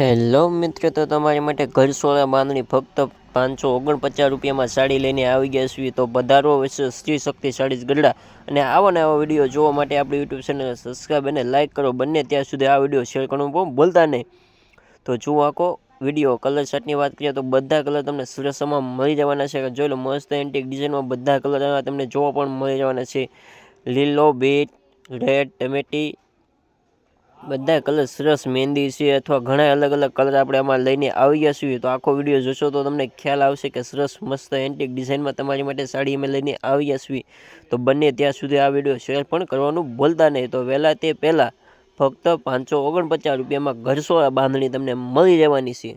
Hello મિત્રો, તો તમારી માટે ઘરસોળા બાંધણી ફક્ત પાંચસો ઓગણપચાસ રૂપિયામાં સાડી લઈને આવી ગયા છીએ. તો પધારો સ્ત્રી શક્તિ સાડી ગરડા. અને આવા ને આવા વીડિયો જોવા માટે આપણી યુટ્યુબ ચેનલ સબસ્ક્રાઈબ અને લાઇક કરો. બંને ત્યાં સુધી આ વીડિયો શેર કરવાનું બહુ ભૂલતા નહીં. તો જુઓ આખો વીડિયો. કલર શર્ટની વાત કરીએ તો બધા કલર તમને સરસમાં મળી જવાના છે. જોઈ લો, મસ્ત એન્ટિક ડિઝાઇનમાં બધા કલર તમને જોવા પણ મળી જવાના છે. લીલો બીટ રેડ ટમેટી બધા કલર સરસ મહેંદી છે અથવા ઘણા અલગ અલગ કલર આપણે આમાં લઈને આવી ગયા છીએ. તો આખો વીડિયો જોશો તો તમને ખ્યાલ આવશે કે સરસ મસ્ત એન્ટિક ડિઝાઇનમાં તમારી માટે સાડી અમે લઈને આવી છીએ. તો બંને ત્યાં સુધી આ વીડિયો શેર પણ કરવાનું ભૂલતા નહીં. તો વહેલા તે પહેલાં ફક્ત પાંચસો ઓગણપચાસ રૂપિયામાં ઘરસો બાંધણી તમને મળી રહેવાની છે.